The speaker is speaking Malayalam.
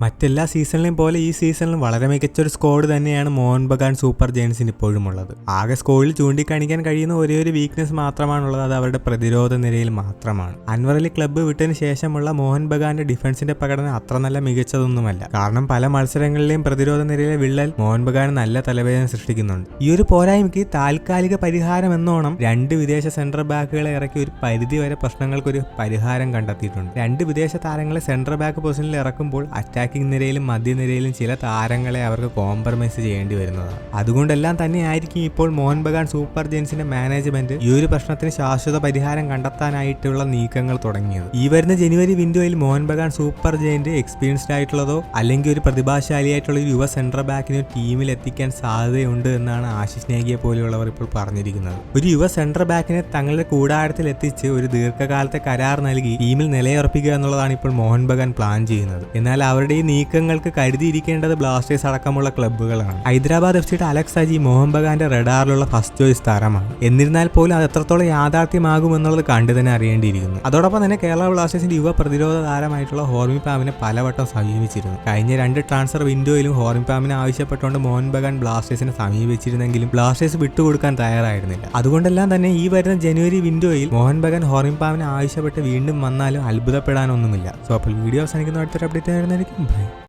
മറ്റെല്ലാ സീസണിലെയും പോലെ ഈ സീസണിലും വളരെ മികച്ചൊരു സ്കോഡ് തന്നെയാണ് മോഹൻ ബഗാൻ സൂപ്പർ ജയൻസിന് ഇപ്പോഴും ഉള്ളത് ആകെ സ്കോഡിൽ ചൂണ്ടിക്കാണിക്കാൻ കഴിയുന്ന ഒരേ ഒരു വീക്ക്നെസ് മാത്രമാണുള്ളത് അത് അവരുടെ പ്രതിരോധ നിരയിൽ മാത്രമാണ്. അൻവറലി ക്ലബ്ബ് വിട്ടതിന് ശേഷമുള്ള മോഹൻ ബഗാന്റെ ഡിഫൻസിന്റെ പ്രകടനം അത്ര നല്ല മികച്ചതൊന്നുമല്ല. കാരണം പല മത്സരങ്ങളിലെയും പ്രതിരോധ നിരയിലെ വിള്ളൽ മോഹൻ ബഗാൻ നല്ല തലവേദന സൃഷ്ടിക്കുന്നുണ്ട്. ഈ ഒരു പോരായ്മയ്ക്ക് താൽക്കാലിക പരിഹാരം എന്നോണം രണ്ട് വിദേശ സെൻട്രൽ ബാക്കുകളെ ഇറക്കി ഒരു പരിധി വരെ പ്രശ്നങ്ങൾക്കൊരു പരിഹാരം കണ്ടെത്തിയിട്ടുണ്ട്. രണ്ട് വിദേശ താരങ്ങളെ സെൻട്രൽ ബാക്ക് പൊസിഷനിൽ ഇറക്കുമ്പോൾ അറ്റാക്കിംഗ് നിരയിലും മധ്യനിരയിലും ചില താരങ്ങളെ അവർക്ക് കോംപ്രമൈസ് ചെയ്യേണ്ടി വരുന്നതാണ്. അതുകൊണ്ടെല്ലാം തന്നെയായിരിക്കും ഇപ്പോൾ മോഹൻ ബഗാൻ സൂപ്പർ ജെയിൻസിന്റെ മാനേജ്മെന്റ് ഈ ഒരു പ്രശ്നത്തിന് ശാശ്വത പരിഹാരം കണ്ടെത്താനായിട്ടുള്ള നീക്കങ്ങൾ തുടങ്ങിയത്. ഈ വരുന്ന ജനുവരി വിൻഡോയിൽ Mohan Bagan super giant experienced ആയിട്ടുള്ളതോ അല്ലെങ്കിൽ ഒരു പ്രതിഭാശാലിയായിട്ടുള്ള യുവ സെൻട്രൽ ബാക്കിനെ ടീമിൽ എത്തിക്കാൻ സാധ്യതയുണ്ട് എന്നാണ് ആശിഷ് നേഗിയെ പോലെയുള്ളവർ ഇപ്പോൾ പറഞ്ഞിരിക്കുന്നത്. ഒരു യുവ സെൻട്രൽ ബാക്കിനെ തങ്ങളുടെ കൂടാരത്തിൽ എത്തിച്ച് ഒരു ദീർഘകാലത്തെ കരാർ നൽകി ടീമിൽ നിലയുറപ്പിക്കുക എന്നുള്ളതാണ് ഇപ്പോൾ മോഹൻ ബഗാൻ പ്ലാൻ ചെയ്യുന്നത്. എന്നാൽ അവരുടെ ഈ നീക്കങ്ങൾക്ക് കരുതിയിരിക്കേണ്ടത് ബ്ലാസ്റ്റേഴ്സ് അടക്കമുള്ള ക്ലബ്ബുകളാണ്. ഹൈദരാബാദ് എഫ് സിയുടെ അലക്സ് അജി മോഹൻ ബഗാന്റെ റഡാറിലുള്ള ഫസ്റ്റ് ചോയ്സ് താരമാണ്. എന്നിരുന്നാൽ പോലും അത് എത്രത്തോളം യാഥാർത്ഥ്യമാകും എന്നുള്ളത് കണ്ടു തന്നെ അറിയേണ്ടിയിരിക്കുന്നു. അതോടൊപ്പം തന്നെ കേരള ബ്ലാസ്റ്റേഴ്സിന്റെ യുവ പ്രതിരോധ താരമായിട്ടുള്ള ഹോർമി പാമിനെ പലവട്ടം സമീപിച്ചിരുന്നു. കഴിഞ്ഞ രണ്ട് ട്രാൻസ്ഫർ വിൻഡോയിലും ഹോർമി പാമിനെ ആവശ്യപ്പെട്ടുകൊണ്ട് മോഹൻ ബഗാൻ ബ്ലാസ്റ്റേഴ്സിനെ സമീപിച്ചിരുന്നെങ്കിലും ബ്ലാസ്റ്റേഴ്സ് വിട്ടുകൊടുക്കാൻ തയ്യാറായിരുന്നില്ല. അതുകൊണ്ടെല്ലാം തന്നെ ഈ വരുന്ന ജനുവരി വിൻഡോയിൽ മോഹൻ ബഗാൻ ഹോർമി പാമിനെ ആവശ്യപ്പെട്ട് വീണ്ടും വന്നാലും അത്ഭുതപ്പെടാനൊന്നുമില്ല. സോ അപ്പോൾ വീഡിയോ അവസാനിക്കുന്ന അടുത്തൊരു അപ്ഡേറ്റ് ആയിരുന്നായിരിക്കും hombre